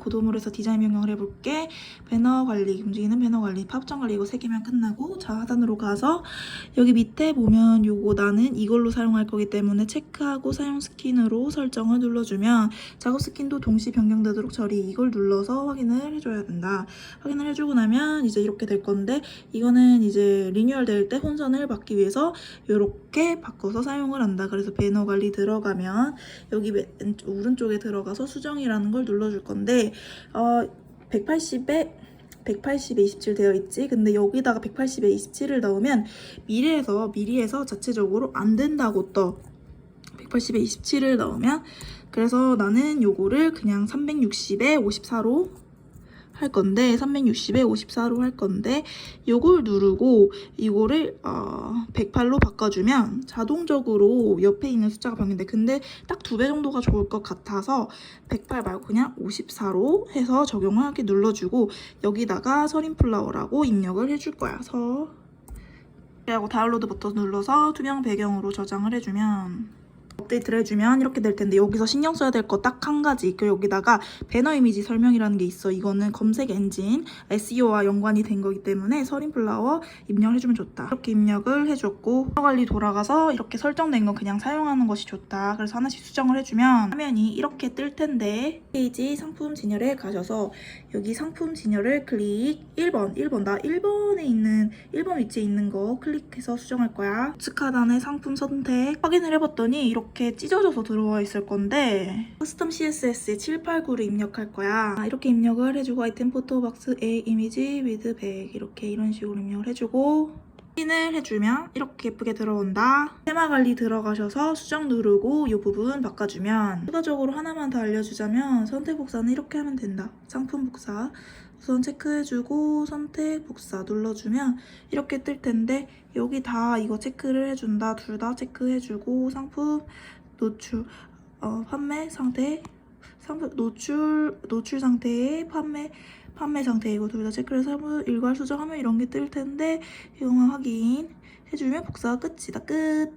고도물에서 디자인 변경을 해볼게. 배너 관리, 움직이는 배너 관리, 팝정 관리 이거 세 개면 끝나고 자 하단으로 가서 여기 밑에 보면 요거 나는 이걸로 사용할 거기 때문에 체크하고 사용 스킨으로 설정을 눌러주면 작업 스킨도 동시 변경되도록 처리 이걸 눌러서 확인을 해줘야 된다. 확인을 해주고 나면 이제 이렇게 될 건데 이거는 이제 리뉴얼 될 때 혼선을 받기 위해서 이렇게 바꿔서 사용을 한다. 그래서 배너 관리 들어가면 여기 왼 오른쪽에 들어가서 수정이라는 걸 눌러줄 건데 어 180에 180에 27 되어 있지. 근데 여기다가 180에 27을 넣으면 미리에서 미리에서 자체적으로 안 된다고 떠. 180에 27을 넣으면 그래서 나는 요거를 그냥 360에 54로 할 건데 360에 54로 할 건데 요걸 누르고 이거를 어, 108로 바꿔주면 자동적으로 옆에 있는 숫자가 변경돼. 근데 딱 두 배 정도가 좋을 것 같아서 108 말고 그냥 54로 해서 적용을 하게 눌러주고 여기다가 서린플라워라고 입력을 해줄 거야. 서. 하고 다운로드 버튼 눌러서 투명 배경으로 저장을 해주면 업데이트를 해주면 이렇게 될 텐데 여기서 신경 써야 될 거 딱 한 가지. 그 여기다가 배너 이미지 설명이라는 게 있어. 이거는 검색 엔진 SEO와 연관이 된 거기 때문에 서린플라워 입력을 해주면 좋다. 이렇게 입력을 해줬고 관리 돌아가서 이렇게 설정된 건 그냥 사용하는 것이 좋다. 그래서 하나씩 수정을 해주면 화면이 이렇게 뜰 텐데 페이지 상품 진열에 가셔서 여기 상품 진열을 클릭. 1번 1번. 나 1번에 있는 1번 위치에 있는 거 클릭해서 수정할 거야 우측 하단에 상품 선택 확인을 해봤더니 이렇게 찢어져서 들어와 있을 건데 커스텀 CSS에 789를 입력할 거야 아, 이렇게 입력을 해주고 아이템 포토박스에 이미지 위드 100 이렇게 이런 식으로 입력을 해주고 확인을 해주면 이렇게 예쁘게 들어온다. 테마 관리 들어가셔서 수정 누르고 이 부분 바꿔주면 추가적으로 하나만 더 알려주자면 선택 복사는 이렇게 하면 된다. 상품 복사 우선 체크해주고 선택 복사 눌러주면 이렇게 뜰 텐데 여기 다 이거 체크를 해준다. 둘 다 체크해주고 상품 노출 어, 판매 상태 상품 노출 노출 상태에 판매 판매 상태 이거 둘 다 체크를 해서 일괄 수정하면 이런 게 뜰 텐데 이거만 확인 해주면 복사가 끝이다 끝